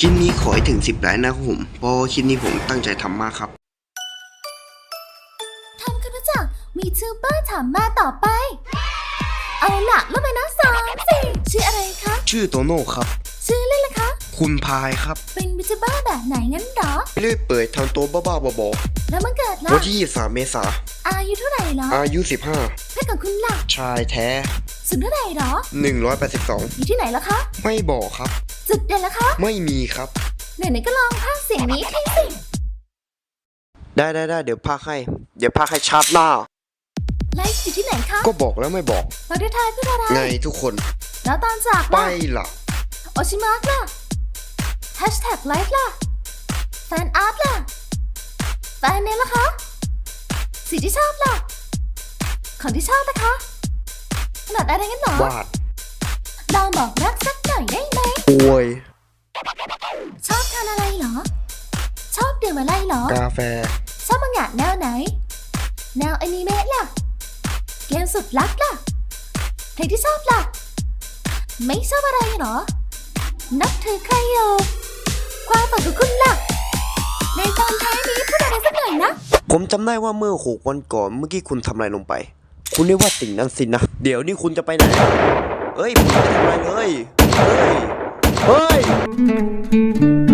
คลิปนี้ขอให้ถึง 10ไลค์นะครับผมเพราะว่าคลิปนี้ผมตั้งใจทำมากครับทำกันรู้จักมีทูบเบอร์ถามมาต่อไป เอาล่ะแล้วไปนะสามสี่ชื่ออะไรคะ ชื่อโตโน่ครับ ชื่อเล่นล่ะคะ คุณพายครับ เป็นวิทูบเบอร์แบบไหนงั้นเหรอเรื่อยเปิดทำตัวบ้าๆบอแล้วมันเกิดๆล่ะวันที่23เมษาอายุเท่าไหร่เหรออายุเพศของคุณล่ะ15ชายแท้สุดเท่าไหร่เหรอ 182 อยู่ที่ไหนล่ะคะ ไม่บอกครับ จุดเด่นล่ะคะไม่มีครับ ไหนๆก็ลองพากย์เสียงนี้ให้สิ ได้ได้ได้เดี๋ยวพากให้ เดี๋ยวพากให้ชาร์จหน้า ไลฟ์อยู่ที่ไหนคะก็บอกแล้วไม่บอกประเทศไทยเพื่ออะไรไงทุกคนแล้วตอนจากไปล่ะละโอชิมาร์กล่ะแฮชแท็กไลฟ์ล่ะ แฟนอาร์ตล่ะ แฟนเนลล่ะคะสีที่ชอบล่ะ ของที่ชอบนะคะขนาดอะไรงั้นหรอ วาดลองบอกรักสักหน่อย ได้ไหมโวยชอบทานอะไรเหรอ ชอบดื่มอะไรเหรอ กาแฟ ชอบมังงะแนวไหน แนวอนิเมะล่ะ เกมสุดลักล่ะเพลงที่ชอบล่ะ ไม่ชอบอะไรเหรอ นับถือใครอยู่ความฝันของคุณล่ะ ในตอนท้ายนี้พูดอะไรสักหน่อยนะ ผมจำได้ว่าเมื่อหกวันก่อนเมื่อกี้คุณทำอะไรลงไป คุณเรียกว่าสิ่งนั้นสินะ เดี๋ยวนี้คุณจะไปไหน เอ้ยผมไม่ได้ทำอะไรเลย เฮ้ย เฮ้ย